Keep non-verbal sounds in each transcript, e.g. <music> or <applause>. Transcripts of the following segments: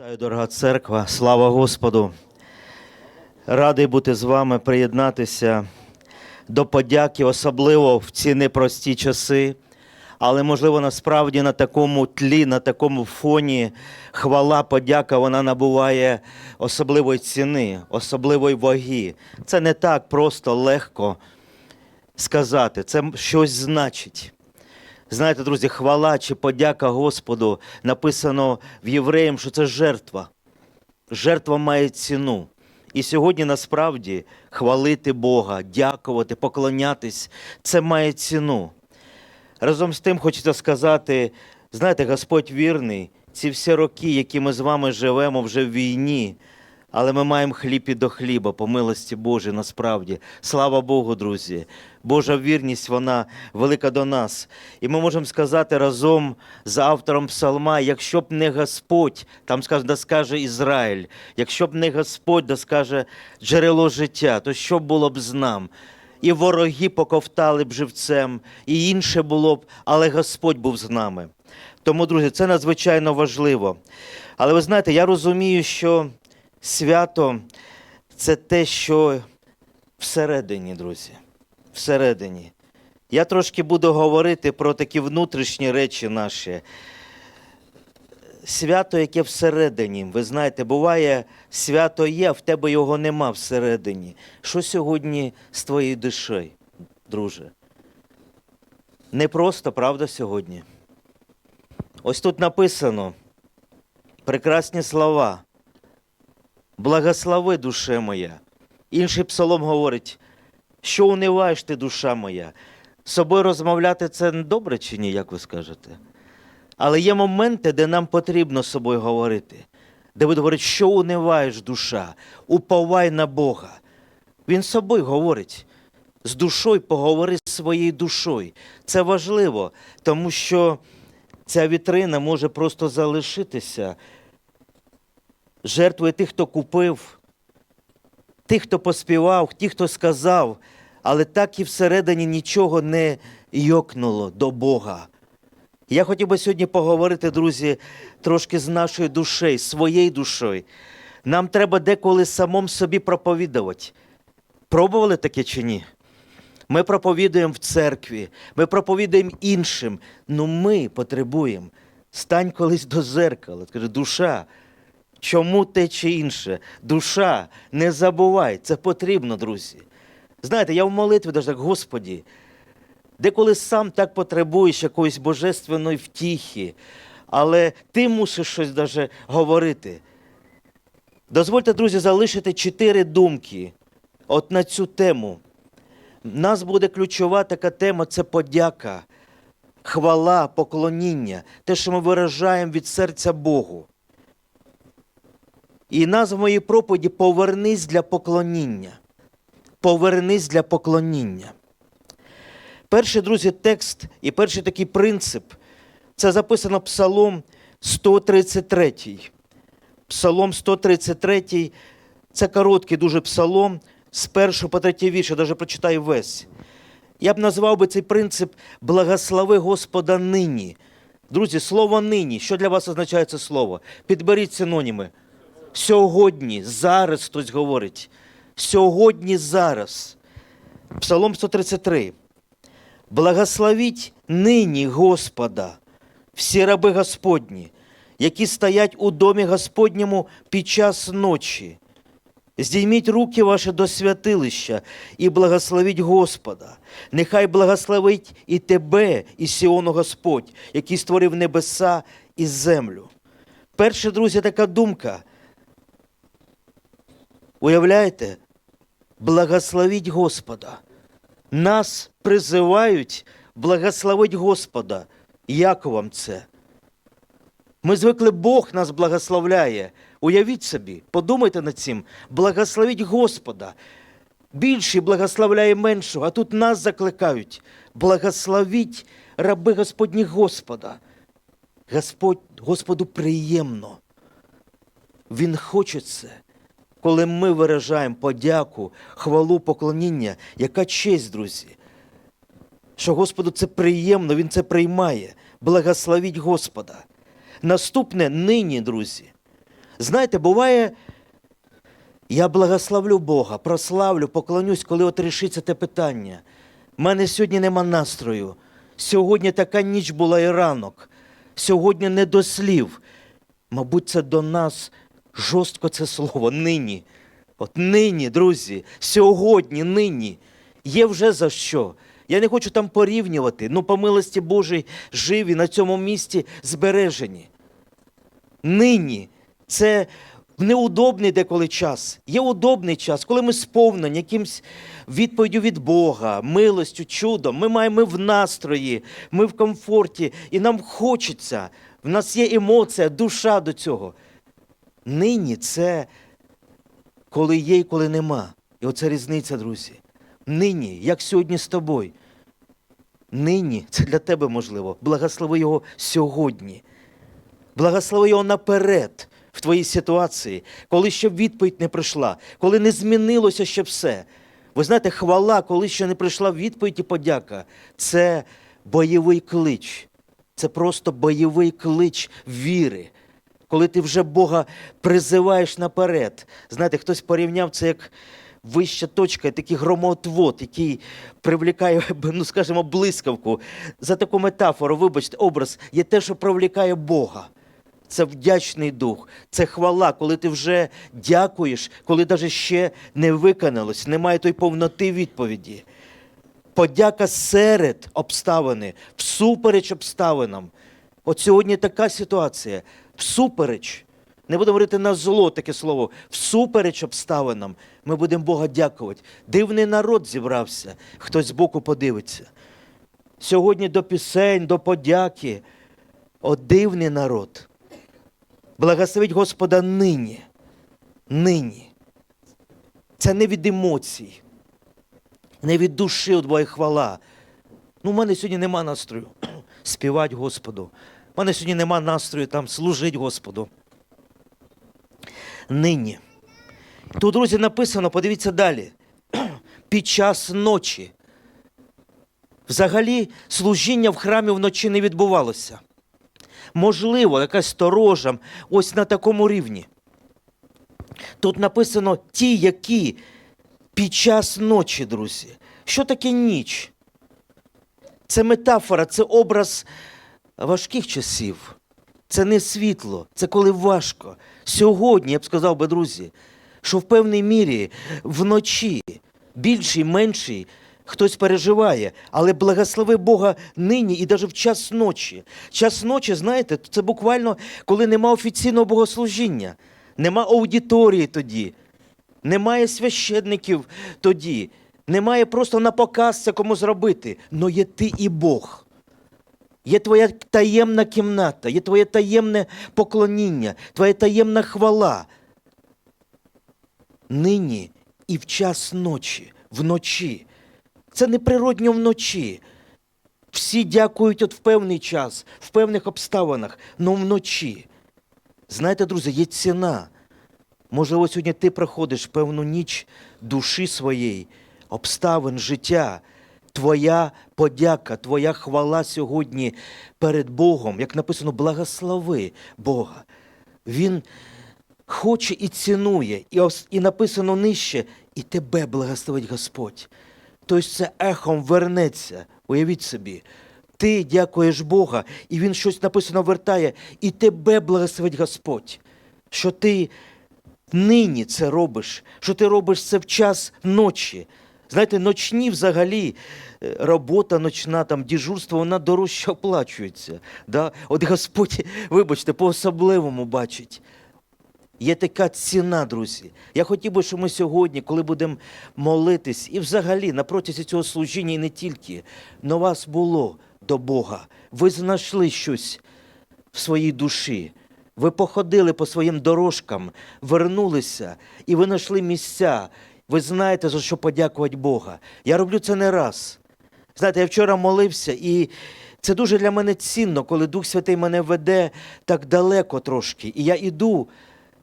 Вітаю, дорога церква, слава Господу. Радий бути з вами, приєднатися до подяки, особливо в ці непрості часи. Але, можливо, насправді на такому тлі, на такому фоні хвала, подяка, вона набуває особливої ціни, особливої ваги. Це не так просто легко сказати, це щось значить. Знаєте, друзі, хвала чи подяка Господу написано в Євреям, що це жертва. Жертва має ціну. І сьогодні насправді хвалити Бога, дякувати, поклонятись це має ціну. Разом з тим хочеться сказати: знаєте, Господь вірний, ці всі роки, які ми з вами живемо вже в війні, але ми маємо хліб і до хліба, по милості Божій, насправді. Слава Богу, друзі. Божа вірність, вона велика до нас. І ми можемо сказати разом з автором псалма, якщо б не Господь, там да скаже Ізраїль, якщо б не Господь, да скаже джерело життя, то що було б з нам? І вороги поковтали б живцем, і інше було б, але Господь був з нами. Тому, друзі, це надзвичайно важливо. Але ви знаєте, я розумію, що свято це те, що всередині, друзі. Всередині. Я трошки буду говорити про такі внутрішні речі наші. Свято, яке всередині. Ви знаєте, буває, свято є, а в тебе його нема всередині. Що сьогодні з твоєю душею, друже? Не просто, правда, сьогодні? Ось тут написано прекрасні слова. Благослови, душе моя. Інший псалом говорить, що униваєш ти, душа моя. З собою розмовляти це добре чи ні, як ви скажете? Але є моменти, де нам потрібно з собою говорити, де буде говорить, що униваєш душа, уповай на Бога. Він з собою говорить. З душою поговори з своєю душою. Це важливо, тому що ця вітрина може просто залишитися жертвою тих, хто купив, тих, хто поспівав, тих, хто сказав, але так і всередині нічого не йокнуло до Бога. Я хотів би сьогодні поговорити, друзі, трошки з нашою душею, своєю душою. Нам треба деколи самому собі проповідувати. Пробували таке чи ні? Ми проповідуємо в церкві, ми проповідуємо іншим. Ну ми потребуємо. Стань колись до зеркала. Скажи, душа, чому те чи інше? Душа, не забувай, це потрібно, друзі. Знаєте, я в молитві так, Господі, деколи сам так потребуєш якоїсь божественної втіхи, але ти мусиш щось даже говорити. Дозвольте, друзі, залишити чотири думки от на цю тему. Нас буде ключова така тема це подяка, хвала, поклоніння, те, що ми виражаємо від серця Богу. І назва моєї проповіді Повернись для поклоніння. Повернись для поклоніння. Перший, друзі, текст і перший такий принцип це записано Псалом 133. Псалом 133 це короткий дуже псалом з першого по третій вірш, я навіть прочитаю весь. Я б назвав би цей принцип благослови Господа нині. Друзі, слово нині. Що для вас означає це слово? Підберіть синоніми. Сьогодні, зараз хтось говорить. Сьогодні, зараз. Псалом 133. Благословіть нині Господа, всі раби Господні, які стоять у домі Господньому під час ночі. Здійміть руки ваші до святилища і благословіть Господа. Нехай благословить і тебе, і Сіону Господь, який створив небеса і землю. Перше, друзі, така думка. Уявляєте? Благословіть Господа. Нас призивають благословить Господа. Як вам це? Ми звикли, Бог нас благословляє. Уявіть собі, подумайте над цим. Благословіть Господа. Більший благословляє меншого, а тут нас закликають. Благословіть раби Господні Господа. Господь, Господу приємно. Він хоче це. Коли ми виражаємо подяку, хвалу, поклоніння, яка честь, друзі. Що Господу це приємно, Він це приймає. Благословіть Господа. Наступне нині, друзі. Знаєте, буває, я благословлю Бога, прославлю, поклонюсь, коли от рішиться те питання. У мене сьогодні нема настрою. Сьогодні така ніч була і ранок. Сьогодні не до слів. Мабуть, це до нас жорстко це слово нині. От нині, друзі, сьогодні, нині. Є вже за що. Я не хочу там порівнювати. Ну, по милості Божій, живі на цьому місці збережені. Нині це неудобний деколи час. Є удобний час, коли ми сповнені якимсь відповіддю від Бога, милостю, чудом. Ми маємо в настрої, ми в комфорті, і нам хочеться. В нас є емоція, душа до цього. Нині це коли є і коли нема. І оце різниця, друзі. Нині, як сьогодні з тобою. Нині це для тебе можливо. Благослови його сьогодні. Благослови його наперед в твоїй ситуації, коли ще відповідь не прийшла, коли не змінилося ще все. Ви знаєте, хвала, коли ще не прийшла відповідь і подяка, це бойовий клич. Це просто бойовий клич віри. Коли ти вже Бога призиваєш наперед. Знаєте, хтось порівняв це як вища точка, такий громотвод, який привлікає, <laughs> ну скажімо, блискавку. За таку метафору, вибачте, образ є те, що привлікає Бога. Це вдячний дух, це хвала, коли ти вже дякуєш, коли навіть ще не виконалось, немає тої повноти відповіді. Подяка серед обставини, всупереч обставинам. От сьогодні така ситуація. Всупереч. Не буду говорити на зло таке слово. Всупереч обставинам ми будемо Бога дякувати. Дивний народ зібрався, хтось збоку подивиться. Сьогодні до пісень, до подяки. От дивний народ. Благословить Господа нині. Нині. Це не від емоцій, не від душі от Бога хвала. Ну, в мене сьогодні нема настрою <clears throat> співати Господу. У мене сьогодні нема настрою там служити Господу. Нині. Тут, друзі, написано, подивіться далі. <clears throat> Під час ночі. Взагалі, служіння в храмі вночі не відбувалося. Можливо, якась сторожа ось на такому рівні. Тут написано ті, які під час ночі, друзі. Що таке ніч? Це метафора, це образ важких часів. Це не світло, це коли важко. Сьогодні, я б сказав би, друзі, що в певній мірі вночі більший, менший, хтось переживає, але благослови Бога нині і навіть в час ночі. Час ночі, знаєте, це буквально коли нема офіційного богослужіння, нема аудиторії тоді, немає священників тоді, немає просто на показ це кому зробити, но є ти і Бог. Є твоя таємна кімната, є твоє таємне поклоніння, твоя таємна хвала. Нині і в час ночі, вночі. Це не природньо вночі. Всі дякують от в певний час, в певних обставинах, але вночі. Знаєте, друзі, є ціна. Можливо, сьогодні ти проходиш певну ніч душі своєї, обставин життя. Твоя подяка, твоя хвала сьогодні перед Богом, як написано, благослови Бога. Він хоче і цінує, і, і написано нижче, і тебе благословить Господь. Тобто це ехом вернеться. Уявіть собі. Ти дякуєш Бога, і Він щось написано вертає, і тебе благословить Господь. Що ти нині це робиш, що ти робиш це в час ночі. Знаєте, ночні взагалі е, робота ночна, там дежурство, вона дорожче оплачується. Да? От Господь, <laughs> вибачте, по-особливому бачить. Є така ціна, друзі. Я хотів би, щоб ми сьогодні, коли будемо молитись, і взагалі на протязі цього служіння, і не тільки, но вас було до Бога. Ви знайшли щось в своїй душі. Ви походили по своїм дорожкам, вернулися, і ви знайшли місця. Ви знаєте, за що подякувати Бога. Я роблю це не раз. Знаєте, я вчора молився, і це дуже для мене цінно, коли Дух Святий мене веде так далеко трошки. І я іду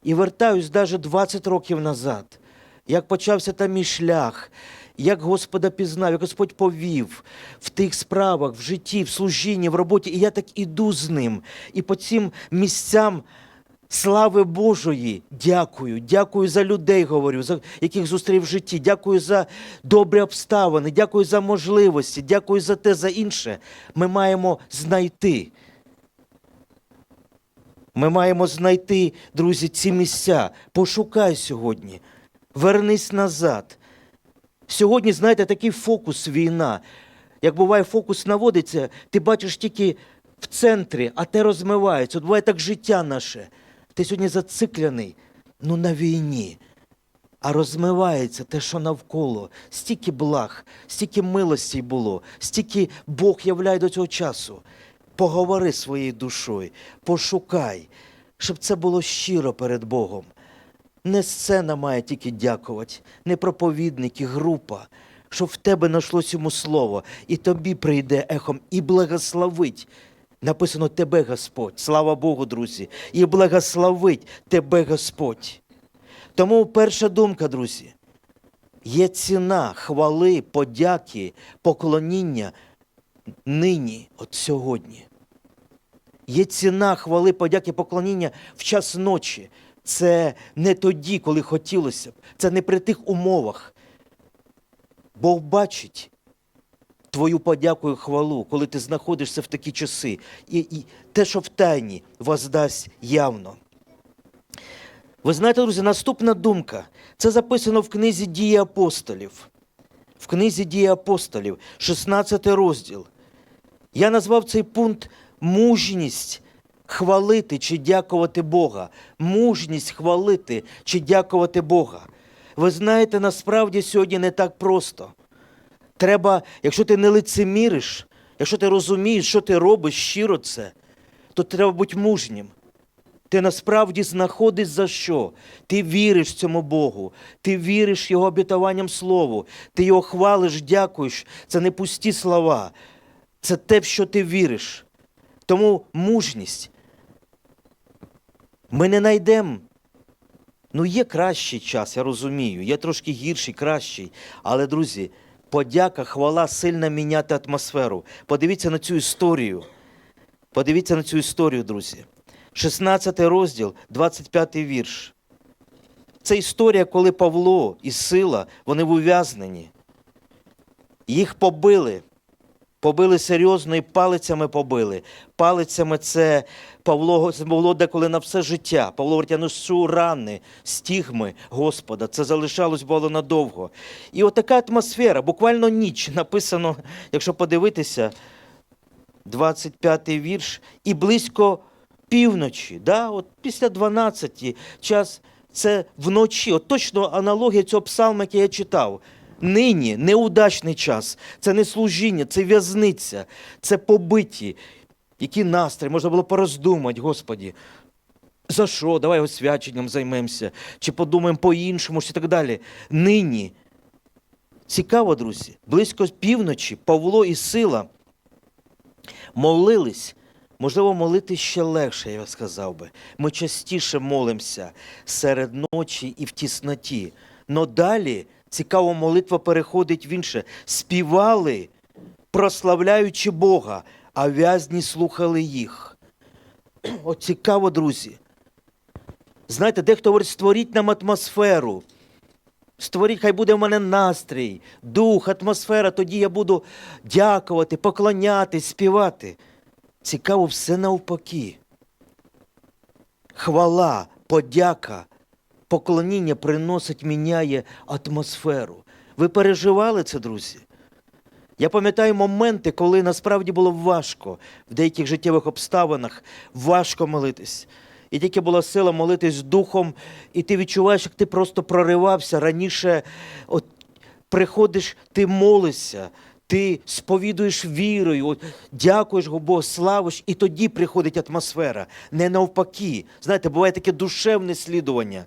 і вертаюсь навіть 20 років назад. Як почався там мій шлях, як Господа пізнав, як Господь повів в тих справах, в житті, в служінні, в роботі. І я так іду з ним. І по цим місцям Слави Божої, дякую. Дякую за людей, говорю, за яких зустрів в житті. Дякую за добрі обставини, дякую за можливості, дякую за те, за інше. Ми маємо знайти. Ми маємо знайти, друзі, ці місця. Пошукай сьогодні. Вернись назад. Сьогодні, знаєте, такий фокус війна. Як буває, фокус наводиться, ти бачиш тільки в центрі, а те розмивається. От буває так життя наше. Ти сьогодні зациклений, ну на війні. А розмивається те, що навколо. Стільки благ, стільки милостей було, стільки Бог являє до цього часу. Поговори своєю душою, пошукай, щоб це було щиро перед Богом. Не сцена має тільки дякувати, не проповідники, група, щоб в тебе нашлось йому слово, і тобі прийде ехом і благословить. Написано тебе Господь. Слава Богу, друзі, і благословить тебе Господь. Тому перша думка, друзі, є ціна хвали, подяки, поклоніння нині, от сьогодні. Є ціна хвали, подяки, поклоніння в час ночі. Це не тоді, коли хотілося б. Це не при тих умовах. Бог бачить твою подяку і хвалу, коли ти знаходишся в такі часи. І, і те, що в тайні, воздасть явно. Ви знаєте, друзі, наступна думка. Це записано в книзі дії апостолів. В книзі дії апостолів, 16 розділ. Я назвав цей пункт мужність хвалити чи дякувати Бога. Мужність хвалити чи дякувати Бога. Ви знаєте, насправді сьогодні не так просто. Треба, якщо ти не лицеміриш, якщо ти розумієш, що ти робиш щиро це, то треба бути мужнім. Ти насправді знаходиш за що? Ти віриш цьому Богу, ти віриш Його обітуванням Слову, ти його хвалиш, дякуєш. Це не пусті слова, це те, в що ти віриш. Тому мужність. Ми не знайдемо. Ну, є кращий час, я розумію, є трошки гірший, кращий. Але, друзі, подяка, хвала сильно міняти атмосферу. Подивіться на цю історію. Подивіться на цю історію, друзі. 16 розділ, 25 вірш. Це історія, коли Павло і Сила, вони в ув'язненні. Їх побили. Побили серйозно і палицями побили. Палицями це Павло було деколи на все життя. Павло говорить, я ношу рани, стігми Господа. Це залишалось було надовго. І отака атмосфера, буквально ніч написано, якщо подивитися, 25-й вірш, і близько півночі, да? от після 12 час це вночі. От точно аналогія цього псалма, який я читав. Нині неудачний час, це не служіння, це в'язниця, це побиті. Які настрій, можна було пороздумати, Господі. За що? Давай освяченням займемося, чи подумаємо по-іншому, чи так далі. Нині. Цікаво, друзі, близько півночі Павло і Сила молились. Можливо, молитись ще легше, я сказав би. Ми частіше молимося серед ночі і в тісноті. Но далі цікаво, молитва переходить в інше. Співали, прославляючи Бога, а в'язні слухали їх. От цікаво, друзі. Знаєте, дехто говорить, створіть нам атмосферу. Створіть, хай буде в мене настрій, дух, атмосфера, тоді я буду дякувати, поклонятись, співати. Цікаво, все навпаки. Хвала, подяка, поклоніння приносить, міняє атмосферу. Ви переживали це, друзі? Я пам'ятаю моменти, коли насправді було важко в деяких життєвих обставинах важко молитись. І тільки була сила молитись духом, і ти відчуваєш, як ти просто проривався. Раніше от, приходиш, ти молишся, ти сповідуєш вірою, от, дякуєш Богу, славиш, і тоді приходить атмосфера. Не навпаки. Знаєте, буває таке душевне слідування.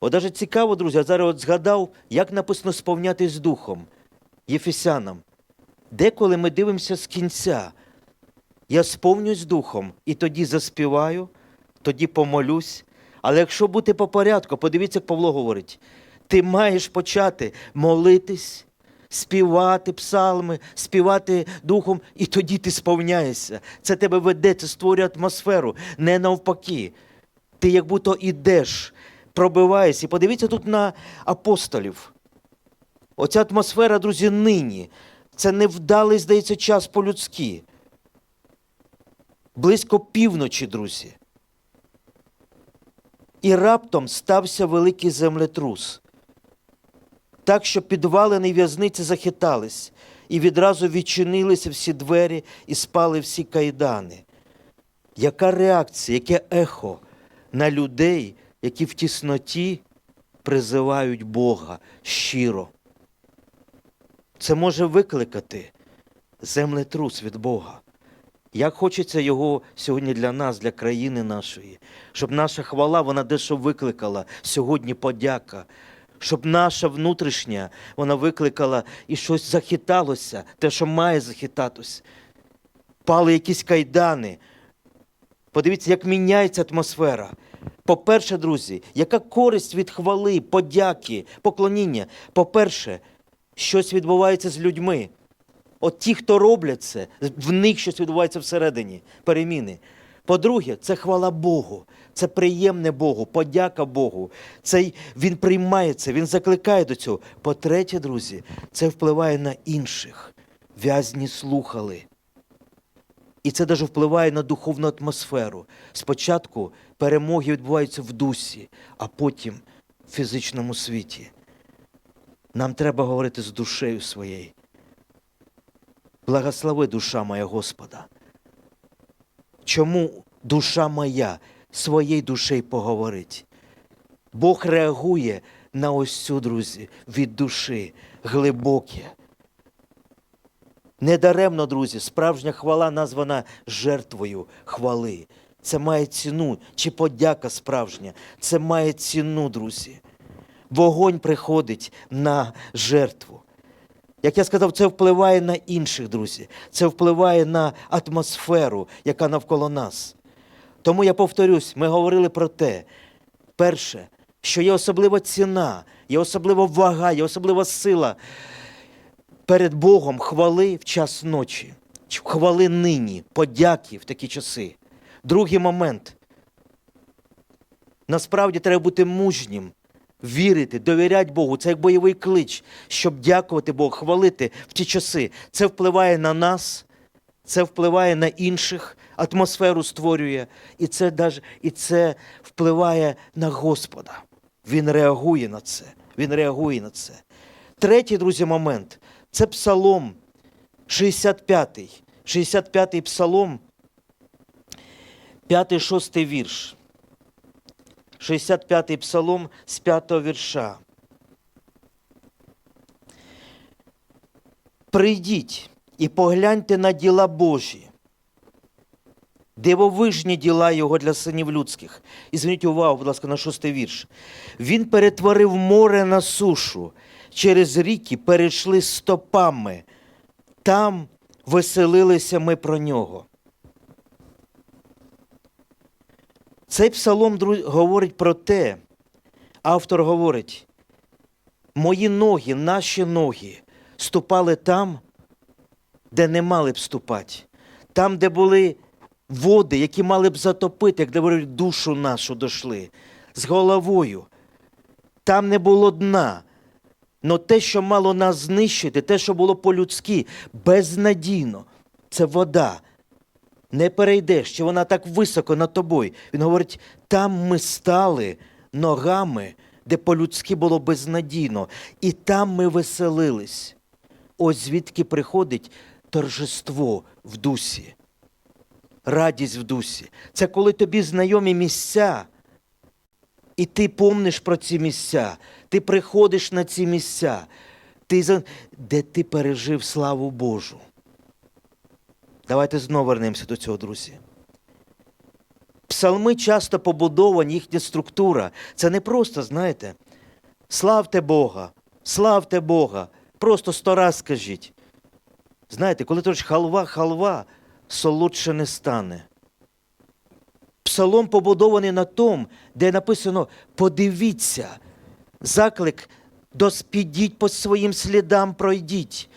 От навіть цікаво, друзі, я зараз от згадав, як написано сповнятись духом Єфесянам. Деколи ми дивимося з кінця. Я сповнюсь духом і тоді заспіваю, тоді помолюсь. Але якщо бути по порядку, подивіться, як Павло говорить, ти маєш почати молитись, співати псалми, співати духом, і тоді ти сповняєшся. Це тебе веде, це створює атмосферу, не навпаки. Ти як будто ідеш, пробиваєшся. І подивіться тут на апостолів. Оця атмосфера, друзі, нині. Це невдалий, здається, час по-людськи. Близько півночі, друзі. І раптом стався великий землетрус. Так, що підвалини в'язниці захитались, і відразу відчинилися всі двері і спали всі кайдани. Яка реакція, яке ехо на людей, які в тісноті призивають Бога щиро? Це може викликати землетрус від Бога. Як хочеться його сьогодні для нас, для країни нашої, щоб наша хвала вона дещо викликала сьогодні подяка, щоб наша внутрішня вона викликала і щось захиталося, те, що має захитатись. Пали якісь кайдани. Подивіться, як міняється атмосфера. По-перше, друзі, яка користь від хвали, подяки, поклоніння? По-перше, щось відбувається з людьми. От ті, хто роблять це, в них щось відбувається всередині, переміни. По-друге, це хвала Богу, це приємне Богу, подяка Богу. Це він приймає це, він закликає до цього. По-третє, друзі, це впливає на інших. В'язні слухали. І це навіть впливає на духовну атмосферу. Спочатку перемоги відбуваються в дусі, а потім в фізичному світі. Нам треба говорити з душею своєю. Благослови душа моя Господа. Чому душа моя своєю душею поговорить? Бог реагує на ось цю, друзі, від душі глибоке. Недаремно, друзі, справжня хвала названа жертвою хвали. Це має ціну, чи подяка справжня. Це має ціну, друзі. Вогонь приходить на жертву. Як я сказав, це впливає на інших, друзі. Це впливає на атмосферу, яка навколо нас. Тому я повторюсь, ми говорили про те, перше, що є особлива ціна, є особлива вага, є особлива сила перед Богом хвали в час ночі, хвали нині, подяки в такі часи. Другий момент. Насправді треба бути мужнім, вірити, довіряти Богу. Це як бойовий клич, щоб дякувати Богу, хвалити в ті часи. Це впливає на нас, це впливає на інших, атмосферу створює, і це, і це впливає на Господа. Він реагує на це. Він реагує на це. Третій, друзі, момент це псалом 65-й. 65-й псалом, 5-6 вірш. 65-й псалом з 5 вірша. Прийдіть і погляньте на діла Божі, дивовижні діла Його для синів людських. І зверніть увагу, будь ласка, на шостий вірш. Він перетворив море на сушу, через ріки перейшли стопами. Там веселилися ми про нього. Цей псалом говорить про те, автор говорить, мої ноги, наші ноги ступали там, де не мали б ступати, там, де були води, які мали б затопити, як говорять, душу нашу дошли, з головою. Там не було дна. Но те, що мало нас знищити, те, що було по-людськи, безнадійно, це вода. Не перейдеш, чи вона так високо над тобою. Він говорить, там ми стали ногами, де по-людськи було безнадійно, і там ми веселились. Ось звідки приходить торжество в дусі, радість в дусі. Це коли тобі знайомі місця, і ти помниш про ці місця, ти приходиш на ці місця, ти, де ти пережив славу Божу. Давайте знову вернемося до цього, друзі. Псалми часто побудовані, їхня структура. Це не просто, знаєте, славте Бога, славте Бога. Просто сто раз скажіть. Знаєте, коли ти халва, халва, солодше не стане. Псалом побудований на тому, де написано подивіться, заклик Доспідіть по своїм слідам, пройдіть.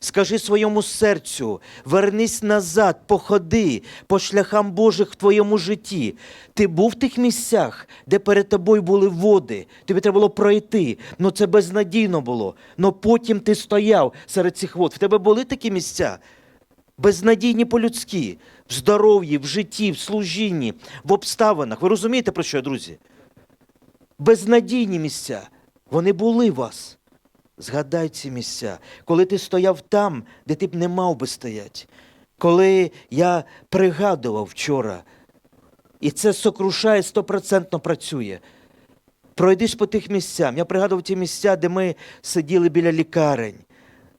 Скажи своєму серцю, вернись назад, походи по шляхам Божих в твоєму житті. Ти був в тих місцях, де перед тобою були води, тобі треба було пройти. Ну це безнадійно було. Но потім ти стояв серед цих вод. В тебе були такі місця? Безнадійні по-людськи, в здоров'ї, в житті, в служінні, в обставинах. Ви розумієте, про що, друзі? Безнадійні місця. Вони були у вас. Згадай ці місця, коли ти стояв там, де ти б не мав би стояти. Коли я пригадував вчора, і це сокрушає, стопроцентно працює. Пройдись по тих місцях. Я пригадував ті місця, де ми сиділи біля лікарень,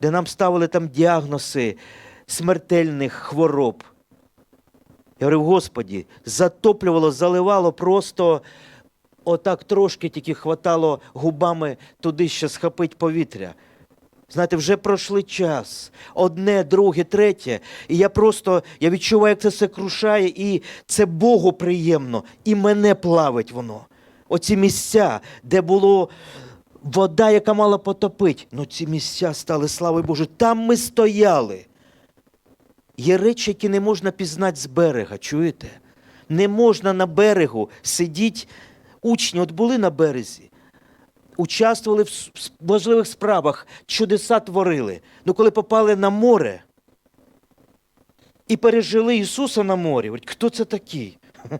де нам ставили там діагнози смертельних хвороб. Я говорив, Господі, затоплювало, заливало просто отак трошки тільки хватало губами туди ще схопить повітря. Знаєте, вже пройшли час. Одне, друге, третє. І я просто я відчуваю, як це все крушає, і це Богу приємно, і мене плавить воно. Оці місця, де було вода, яка мала потопити. Ну ці місця стали, слава Божу. Там ми стояли. Є речі, які не можна пізнати з берега, чуєте? Не можна на берегу сидіти. Учні от були на березі, участвували в важливих справах, чудеса творили. Ну коли попали на море і пережили Ісуса на морі, говорять, хто це такий? <laughs>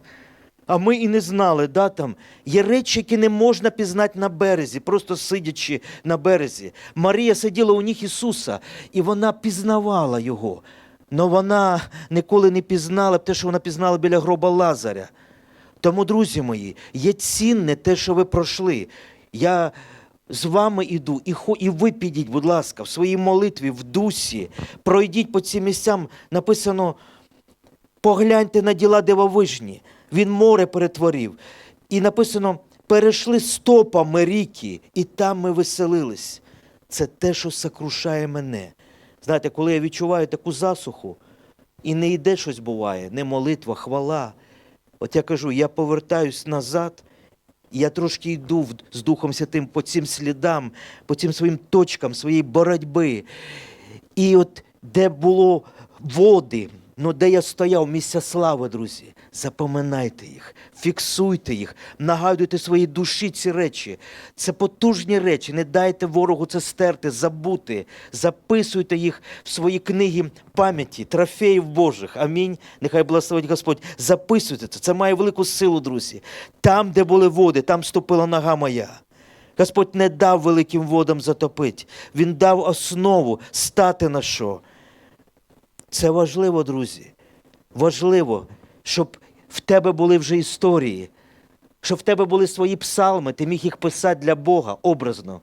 А ми і не знали, да, там є речі, які не можна пізнати на березі, просто сидячи на березі. Марія сиділа у ніг Ісуса, і вона пізнавала Його. Но вона ніколи не пізнала те, що вона пізнала біля гроба Лазаря. Тому, друзі мої, є цінне те, що ви пройшли. Я з вами іду, і, хо- і ви підіть, будь ласка, в своїй молитві, в дусі, пройдіть по цим місцям. Написано, погляньте на діла дивовижні. Він море перетворив. І написано, перейшли стопами ріки, і там ми веселились. Це те, що сокрушає мене. Знаєте, коли я відчуваю таку засуху, і не йде щось буває, не молитва, хвала. От я кажу, я повертаюсь назад, я трошки йду з Духом Святим по цим слідам, по цим своїм точкам своєї боротьби. І от де було води, ну де я стояв, місця слави, друзі, запоминайте їх, фіксуйте їх, нагадуйте своїй душі ці речі. Це потужні речі. Не дайте ворогу це стерти, забути. Записуйте їх в свої книги пам'яті, трофеїв Божих. Амінь. Нехай благословить Господь. Записуйте це. Це має велику силу, друзі. Там, де були води, там ступила нога моя. Господь не дав великим водам затопити. Він дав основу стати на що. Це важливо, друзі. Важливо, щоб в тебе були вже історії, щоб в тебе були свої псалми, ти міг їх писати для Бога образно.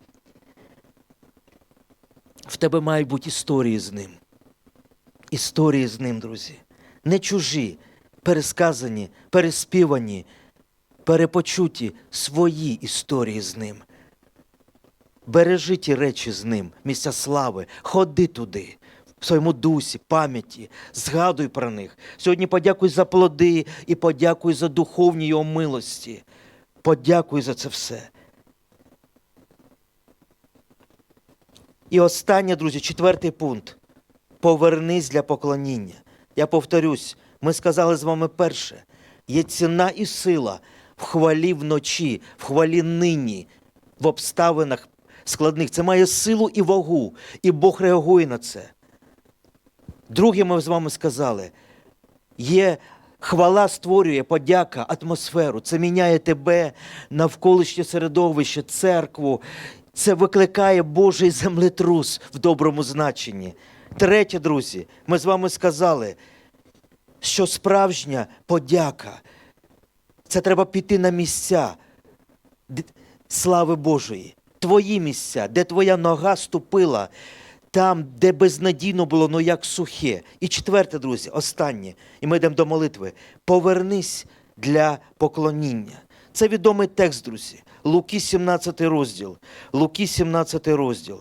В тебе мають бути історії з ним. Історії з ним, друзі. Не чужі, пересказані, переспівані, перепочуті свої історії з ним. Бережи ті речі з ним, місця слави, ходи туди, в своєму дусі, пам'яті, згадуй про них. Сьогодні подякуй за плоди і подякуй за духовні його милості. Подякуй за це все. І останнє, друзі, четвертий пункт. Повернись для поклоніння. Я повторюсь, ми сказали з вами перше. Є ціна і сила в хвалі вночі, в хвалі нині, в обставинах складних. Це має силу і вагу, і Бог реагує на це. Друге, ми з вами сказали, є хвала створює подяка, атмосферу. Це міняє тебе, навколишнє середовище, церкву. Це викликає Божий землетрус в доброму значенні. Третє, друзі, ми з вами сказали, що справжня подяка це треба піти на місця слави Божої. Твої місця, де твоя нога ступила, там, де безнадійно було, ну як сухе. І четверте, друзі, останнє, і ми йдемо до молитви. Повернись для поклоніння. Це відомий текст, друзі. Луки 17 розділ. Луки 17 розділ.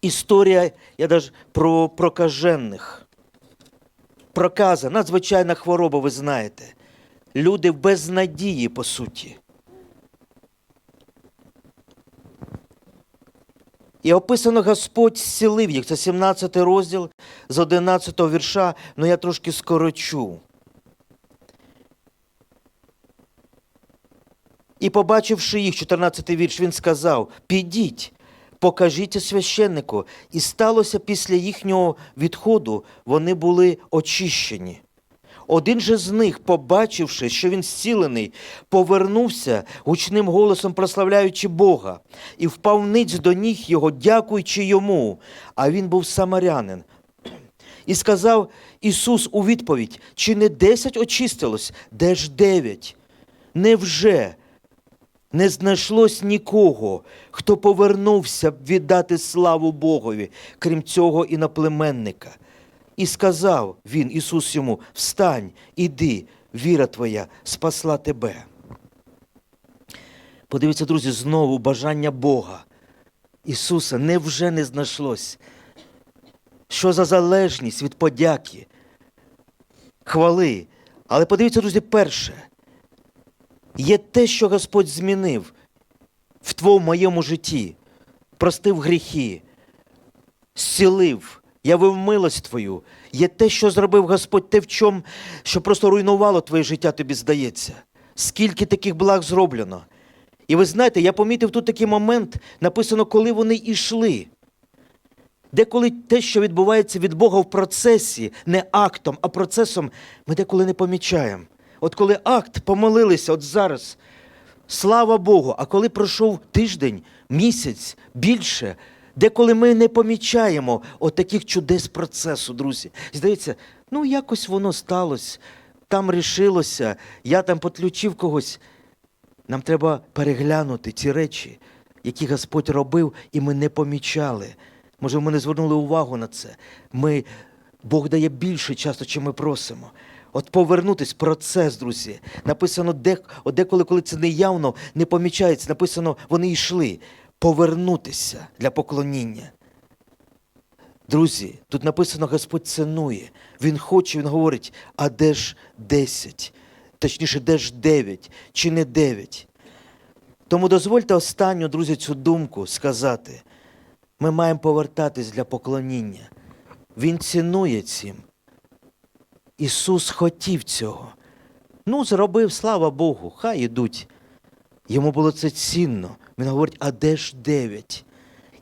Історія, я навіть про прокажених. Проказа, надзвичайна хвороба, ви знаєте. Люди в безнадії, по суті. І описано Господь зцілив їх. Це 17 розділ з 11 вірша, але я трошки скорочу. І побачивши їх, 14 вірш, він сказав: Підіть, покажіть священнику. І сталося після їхнього відходу, вони були очищені. Один же з них, побачивши, що він зцілений, повернувся гучним голосом, прославляючи Бога, і впав ниць до ніг його, дякуючи йому. А він був самарянин. І сказав Ісус у відповідь: чи не десять очистилось, де ж дев'ять? Невже не знайшлось нікого, хто повернувся б віддати славу Богові, крім цього іноплеменника? І сказав він, Ісус йому: Встань, іди, віра твоя спасла тебе. Подивіться, друзі, знову бажання Бога. Ісуса невже не знайшлось? Що за залежність від подяки, хвали. Але подивіться, друзі, перше. Є те, що Господь змінив в твоєму моєму житті, простив гріхи, зцілив, явив милость твою. Є те, що зробив Господь, те, в чому, що просто руйнувало твоє життя, тобі здається. Скільки таких благ зроблено. І ви знаєте, я помітив тут такий момент, написано, коли вони йшли. Деколи те, що відбувається від Бога в процесі, не актом, а процесом, ми деколи не помічаємо. От коли акт помолилися, от зараз, слава Богу, а коли пройшов тиждень, місяць, більше, деколи ми не помічаємо от таких чудес процесу, друзі. Здається, ну якось воно сталося, там рішилося, я там підключив когось. Нам треба переглянути ці речі, які Господь робив, і ми не помічали. Може, ми не звернули увагу на це. Ми, Бог дає більше часто, чим ми просимо. От повернутись, процес, друзі. Написано, де, от деколи, коли це неявно, не помічається. Написано, вони йшли. Повернутися для поклоніння. Друзі, тут написано, Господь цінує. Він хоче, Він говорить, а де ж десять? Точніше, де ж дев'ять, чи не дев'ять? Тому дозвольте останню, друзі, цю думку сказати. Ми маємо повертатись для поклоніння. Він цінує цим. Ісус хотів цього. Ну, зробив, слава Богу, хай ідуть. Йому було це цінно. Він говорить, а де ж дев'ять?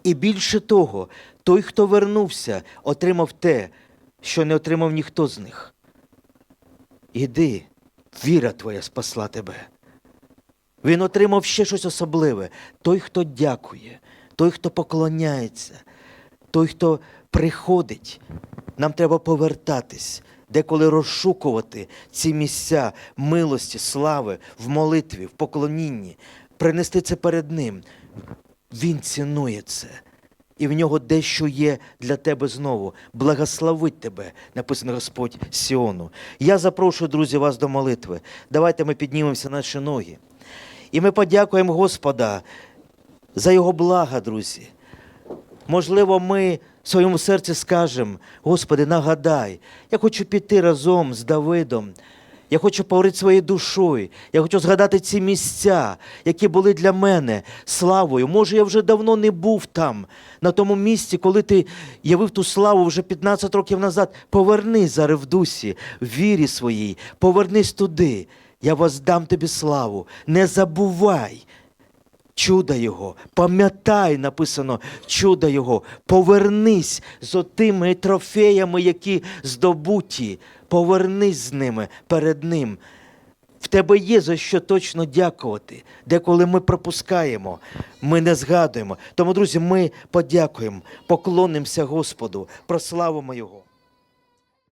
І більше того, той, хто вернувся, отримав те, що не отримав ніхто з них. Іди, віра твоя спасла тебе. Він отримав ще щось особливе. Той, хто дякує, той, хто поклоняється, той, хто приходить. Нам треба повертатись, деколи розшукувати ці місця милості, слави в молитві, в поклонінні, принести це перед Ним. Він цінує це. І в нього дещо є для тебе знову. Благословить тебе, написано Господь Сіону. Я запрошую, друзі, вас до молитви. Давайте ми піднімемося на наші ноги. І ми подякуємо Господа за його блага, друзі. Можливо, ми в своєму серці скажемо, Господи, нагадай, я хочу піти разом з Давидом. Я хочу поговорити своєю душою. Я хочу згадати ці місця, які були для мене славою. Може, я вже давно не був там, на тому місці, коли ти явив ту славу вже 15 років назад. Повернись зараз в дусі, в вірі своїй, повернись туди. Я воздам тобі славу. Не забувай чуда Його, пам'ятай, написано чуда Його, повернись з отими трофеями, які здобуті, повернись з ними перед Ним. В тебе є за що точно дякувати. Деколи ми пропускаємо, ми не згадуємо. Тому, друзі, ми подякуємо, поклонимося Господу, прославимо Його.